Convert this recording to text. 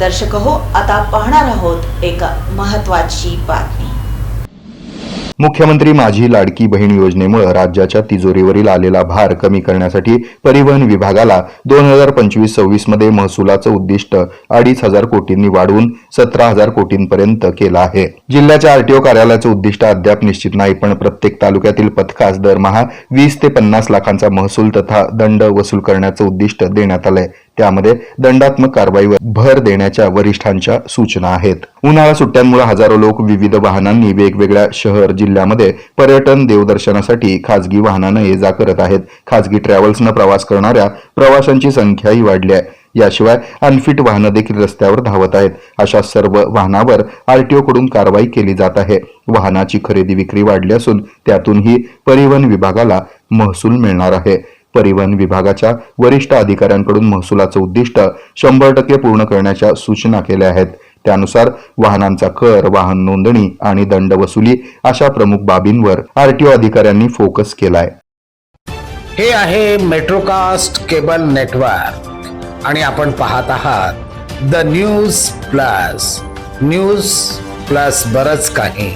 दर्शक हो आता पाहणार आहोत एक महत्वाची बातमी. मुख्यमंत्री माझी लाडकी बहीण योजनेमुळे राज्याच्या तिजोरीवरील आलेला भार कमी करण्यासाठी परिवहन विभागाला दोन हजार पंचवीस सव्वीसमध्ये महसुलाचं उद्दिष्ट अडीच हजार कोटींनी वाढवून सतरा हजार कोटींपर्यंत केलं आहे. जिल्ह्याच्या आरटीओ कार्यालयाचं उद्दिष्ट अद्याप निश्चित नाही पण प्रत्येक तालुक्यातील पथकास दरमहा वीस ते पन्नास लाखांचा महसूल तथा दंड वसूल करण्याचं उद्दिष्ट देण्यात आलंय. त्यामध्ये दंडात्मक कारवाईवर भर देण्याच्या वरिष्ठांच्या सूचना आहेत. उन्हाळा सुट्ट्यांमुळे हजारो लोक विविध वाहनांनी वेगवेगळ्या शहर जिल्ह्यामध्ये पर्यटन देवदर्शनासाठी खासगी वाहनानं ये जा करत आहेत. खासगी ट्रॅव्हल्सनं प्रवास करणाऱ्या प्रवाशांची संख्याही वाढली आहे. याशिवाय अनफिट वाहनं देखील रस्त्यावर धावत आहेत. अशा सर्व वाहनावर आरटीओ कडून कारवाई केली जात आहे. वाहनाची खरेदी विक्री वाढली असून त्यातूनही परिवहन विभागाला महसूल मिळणार आहे. परिवहन विभागाच्या वरिष्ठ अधिकाऱ्यांकडून महसुलाचं उद्दिष्ट शंभर टक्के पूर्ण करण्याच्या सूचना केल्या आहेत. त्यानुसार वाहनांचा कर वाहन नोंदणी आणि दंड वसुली अशा प्रमुख बाबींवर आरटीओ अधिकाऱ्यांनी फोकस केलाय. हे आहे मेट्रोकास्ट केबल नेटवर्क. आणि आपण पाहत आहात the news plus. News plus बरच काही.